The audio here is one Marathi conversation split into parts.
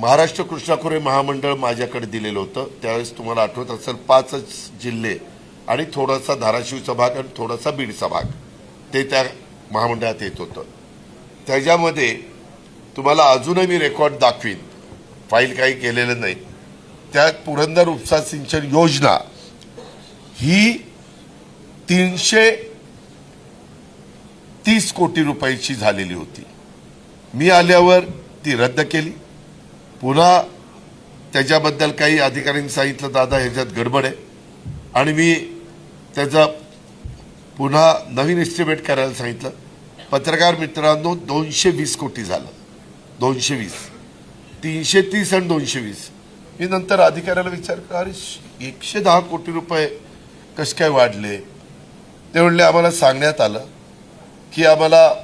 महाराष्ट्र कृष्णाखोरे महामंडळ माझ्याकडे दिलेलं होतं. त्यावेळेस तुम्हाला आठवत असेल पाचच जिल्हे आणि थोडासा धाराशिवचा भाग आणि थोडासा बीडचा भाग ते त्या महामंडळात येत होतं. त्याच्यामध्ये तुम्हाला अजूनही मी रेकॉर्ड दाखवीन. फाईल काही केलेलं नाही. त्यात पुरंदर उपसा सिंचन योजना ही तीनशे तीस कोटी रुपयाची झालेली होती. मी आल्यावर ती रद्द केली. पुन्हा त्याच्याबद्दल काही अधिकाऱ्यांनी सांगितलं दादा ह्याच्यात गडबड आहे. आणि मी त्याचा पुन्हा नवीन एस्टिमेट करायला सांगितलं. पत्रकार मित्रांनो दोनशे वीस कोटी झालं. दोनशे वीस. तीनशे तीस आणि दोनशे वीस. मी नंतर अधिकाऱ्याला विचार अरे श- एकशे दहा कोटी रुपये कसे काय वाढले? ते म्हणले आम्हाला सांगण्यात आलं की आम्हाला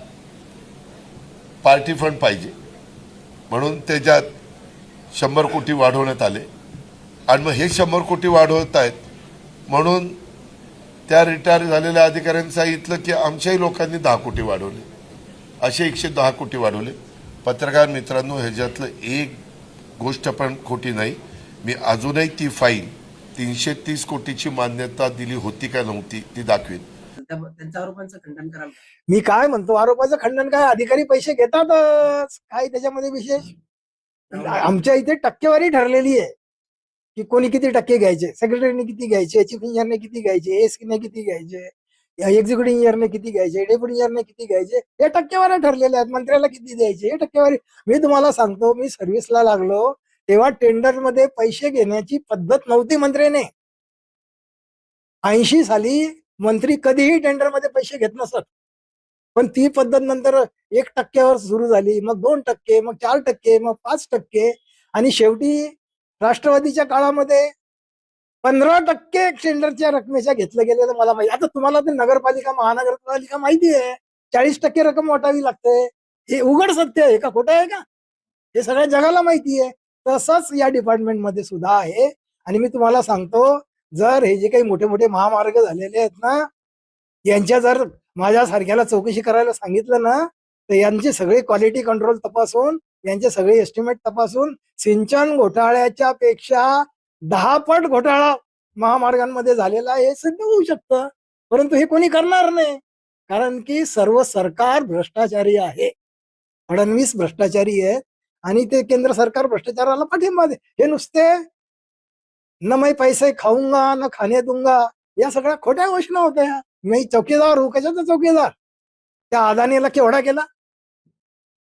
पार्टी फंड पाहिजे. म्हणून त्याच्यात शंभर कोटी वाढवण्यात आले. आणि मग हे शंभर कोटी वाढवत आहेत म्हणून त्या रिटायर झालेल्या अधिकाऱ्यांनी सांगितलं की आमच्याही लोकांनी दहा कोटी वाढवले. असे एकशे दहा कोटी वाढवले. पत्रकार मित्रांनो ह्याच्यातलं एक गोष्ट पण खोटी नाही. मी अजूनही ती फाईल तीनशे तीस कोटीची मान्यता दिली होती का नव्हती ती दाखवीन. त्या- त्यांच्या आरोपांचं खंडन कराल मी काय म्हणतो आरोपाचं खंडन काय? अधिकारी पैसे घेतातच. काय त्याच्यामध्ये विशेष? आमच्या इथे टक्केवारी ठरलेली आहे की कोणी किती टक्के घ्यायचे सेक्रेटरीने किती घ्यायचे चीफ इंजिनियरने किती घ्यायचे एसने किती घ्यायचे एक्झिक्युटिव्ह इंजिनियरने किती घ्यायचे डेप्युटी इंजिनियरने किती घ्यायचे हे टक्केवारी ठरलेल्या आहेत. मंत्र्याला किती द्यायचे हे टक्केवारी. मी तुम्हाला सांगतो मी सर्व्हिसला लागलो तेव्हा टेंडरमध्ये पैसे घेण्याची पद्धत नव्हती मंत्र्याने. ऐंशी साली मंत्री कधीही टेंडरमध्ये पैसे घेत नसत. पण ती पद्धत नंतर एक टक्क्यावर सुरू झाली. मग दोन टक्के मग चार टक्के मग पाच टक्के आणि शेवटी राष्ट्रवादीच्या काळामध्ये पंधरा टक्के टेंडरच्या रकमेच्या घेतलं गेलेलं मला माहिती. आता तुम्हाला ते नगरपालिका महानगरपालिका माहिती आहे. चाळीस टक्के रक्कम वाटावी लागते. हे उघड सत्य आहे का? खोटं आहे का? हे सगळ्या जगाला माहिती आहे. तसंच या डिपार्टमेंटमध्ये सुद्धा आहे. आणि मी तुम्हाला सांगतो जर हे जे काही मोठे मोठे महामार्ग झालेले आहेत ना यांच्या जर माझ्यासारख्याला चौकशी करायला सांगितलं ना तर यांचे सगळे क्वालिटी कंट्रोल तपासून यांचे सगळे एस्टिमेट तपासून सिंचन घोटाळ्याच्या पेक्षा दहा पट घोटाळा महामार्गांमध्ये झालेला हे सिद्ध होऊ शकतं. परंतु हे कोणी करणार नाही. कारण की सर्व सरकार भ्रष्टाचारी आहे. फडणवीस भ्रष्टाचारी आहेत आणि ते केंद्र सरकार भ्रष्टाचाराला पाठिंबा दे. हे नुसते न मै पैसे खाऊंगा न खाणे दूंगा या सगळ्या खोट्या घोषणा होत्या. मी चौकीदार हो कशाचा चौकीदार? त्या अदानीला केवढा केला?